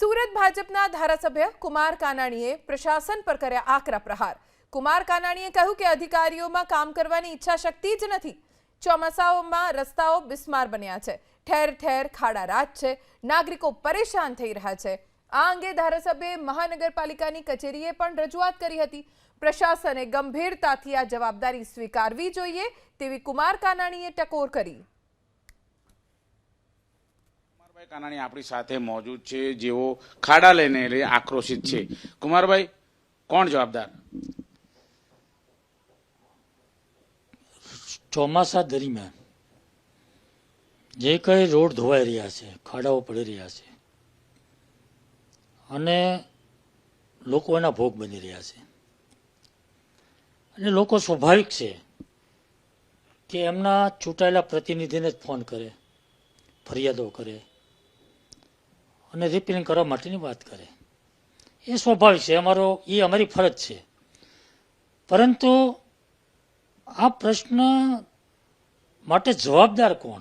સુરત ભાજપના ધારાસભ્ય કુમાર કાનાણીએ પ્રશાસન પર કર્યા આકરા પ્રહાર. કુમાર કાનાણીએ કહ્યું કે અધિકારીઓમાં કામ કરવાની ઈચ્છા શક્તિ જ નથી. ચોમાસાઓમાં રસ્તાઓ બિસ્માર બન્યા છે. ઠેર ઠેર ખાડા રાત છે. નાગરિકો પરેશાન થઈ રહ્યા છે. આ અંગે ધારાસભ્યે મહાનગરપાલિકાની કચેરીએ પણ રજૂઆત કરી હતી. પ્રશાસને ગંભીરતાથી આ જવાબદારી સ્વીકારવી જોઈએ તેવી કુમાર કાનાણીએ ટકોર કરી. કુમારભાઈ કાનાણી આપણી સાથે મોજૂદ છે, જેઓ ખાડા લઈને આક્રોશિત છે. કુમારભાઈ, કોણ જવાબદાર? ચોમાસા દરમિયાન જે કંઈ રોડ ધોવાઈ રહ્યા છે, ખાડાઓ પડી રહ્યા છે, અને લોકો એના ભોગ બની રહ્યા છે, અને લોકો સ્વાભાવિક છે કે એમના ચૂંટાયેલા પ્રતિનિધિને જ ફોન કરે, ફરિયાદો કરે અને રિપેરિંગ કરવા માટેની વાત કરે. એ સ્વાભાવિક છે, અમારો, એ અમારી ફરજ છે. પરંતુ આ પ્રશ્ન માટે જવાબદાર કોણ?